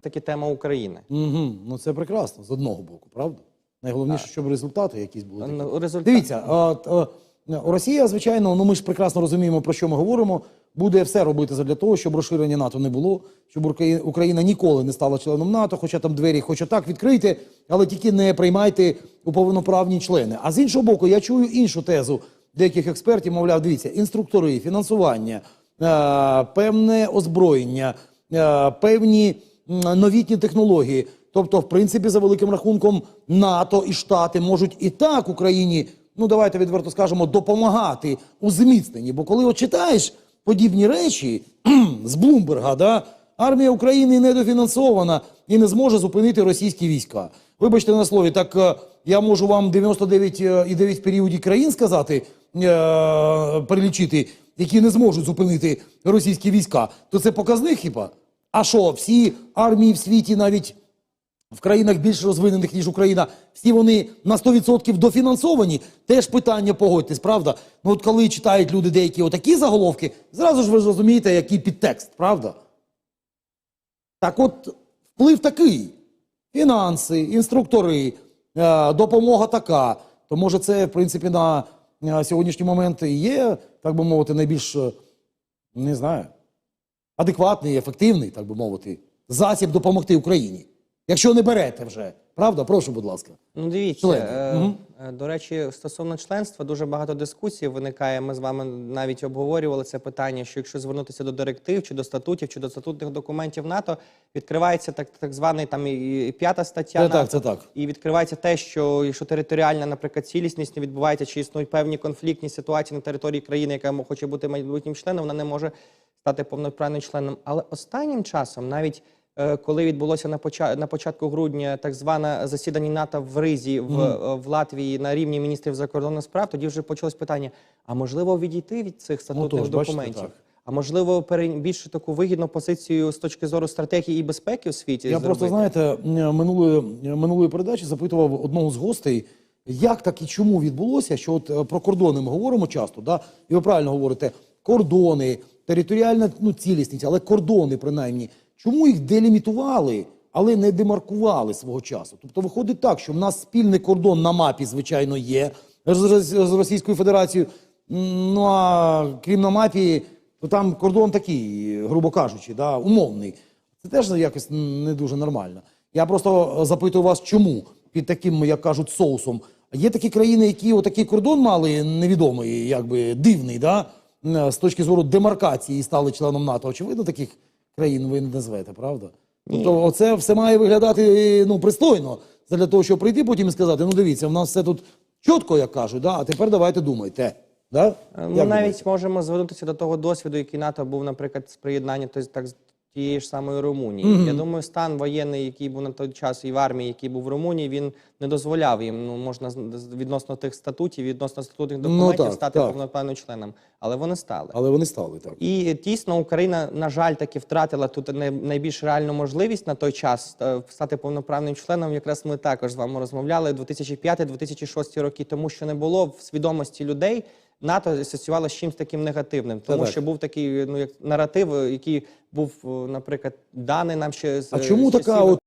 таки тема України. Угу. Ну це прекрасно з одного боку, правда? Найголовніше, щоб результати якісь були. такі. Ну, Результат Дивіться, от, е, Росія, звичайно, ну ми ж прекрасно розуміємо, про що ми говоримо. Буде все робити для того, щоб розширення НАТО не було, щоб Украї- Україна ніколи не стала членом НАТО, хоча там двері, хоча так відкрийте, але тільки не приймайте у повноправні члени. А з іншого боку, я чую іншу тезу деяких експертів, мовляв, дивіться, інструктори, фінансування, е, певне озброєння, е, певні новітні технології. Тобто, в принципі, за великим рахунком, НАТО і Штати можуть і так Україні, ну давайте відверто скажемо, допомагати у зміцненні. Бо коли от читаєш подібні речі з Блумберга, да, армія України недофінансована і не зможе зупинити російські війська. Вибачте на слові, так е, я можу вам 99,9 періодів країн сказати, е, перелічити, які не зможуть зупинити російські війська, то це показник хіба? А що, всі армії в світі навіть в країнах більш розвинених, ніж Україна, всі вони на 100% дофінансовані. Теж питання погодьтесь, правда? Ну от коли читають люди деякі отакі заголовки, зразу ж ви розумієте, який підтекст, правда? Так от вплив такий: фінанси, інструктори, е, допомога така. То може це, в принципі, на е, сьогоднішній момент і є, так би мовити, найбільш е, не знаю, адекватний, ефективний, так би мовити, засіб допомогти Україні. Якщо не берете вже, правда? Прошу, будь ласка. Ну, дивіться, е, е, до речі, стосовно членства, дуже багато дискусій виникає. Ми з вами навіть обговорювали це питання, що якщо звернутися до директив чи до статутів, чи до статутних документів НАТО, відкривається так, так званий там і, і п'ята стаття Це НАТО, так, це так. і відкривається те, що якщо територіальна, наприклад, цілісність не відбувається, чи існують певні конфліктні ситуації на території країни, яка хоче бути майбутнім членом, вона не може стати повноправним членом. Але останнім часом, навіть е, коли відбулося на поча- на початку грудня так зване засідання НАТО в Ризі в, е, в Латвії на рівні міністрів закордонних справ, тоді вже почалось питання: а можливо відійти від цих статутних тож, бачите, документів? так. А можливо, пере- більш таку вигідну позицію з точки зору стратегії і безпеки у світі Я зробити? просто, знаєте, минулої, минулої передачі запитував одного з гостей, як так і чому відбулося, що от е, про кордони ми говоримо часто, да? і ви правильно говорите, кордони, територіальна ну, цілісність, але кордони принаймні. Чому їх делімітували, але не демаркували свого часу? Тобто виходить так, що в нас спільний кордон на мапі, звичайно, є з Російською Федерацією. Ну а крім на мапі, то там кордон такий, грубо кажучи, да, умовний. Це теж якось не дуже нормально. Я просто запитую вас, чому під таким, як кажуть, соусом. Є такі країни, які отакий кордон мали невідомий, якби дивний, да? Е, з точки зору демаркації стали членом НАТО. Очевидно, таких країн ви не назвете, правда? Тобто, оце все має виглядати ну, пристойно для того, щоб прийти потім і сказати: ну дивіться, в нас все тут чітко, як кажуть, да? а тепер давайте думайте. Да? Е, Ми Як навіть думаєте? можемо звернутися до того досвіду, який НАТО був, наприклад, з приєднання то- так тієї ж самої Румунії. Я думаю, стан воєнний, який був на той час, і в армії, який був в Румунії, він не дозволяв їм. Ну можна відносно тих статутів, відносно статутних Ну, документів так, стати повноправним членом. Але вони стали. Але вони стали так. І дійсно Україна, на жаль, таки втратила тут най- найбільш реальну можливість на той час е, стати повноправним членом. Якраз ми також з вами розмовляли 2005-2006 роки, тому що не було в свідомості людей. НАТО асоціювало з чимось таким негативним, тому так. що був такий ну як наратив, е, який був, е, наприклад, даний нам ще з А е, чому з така от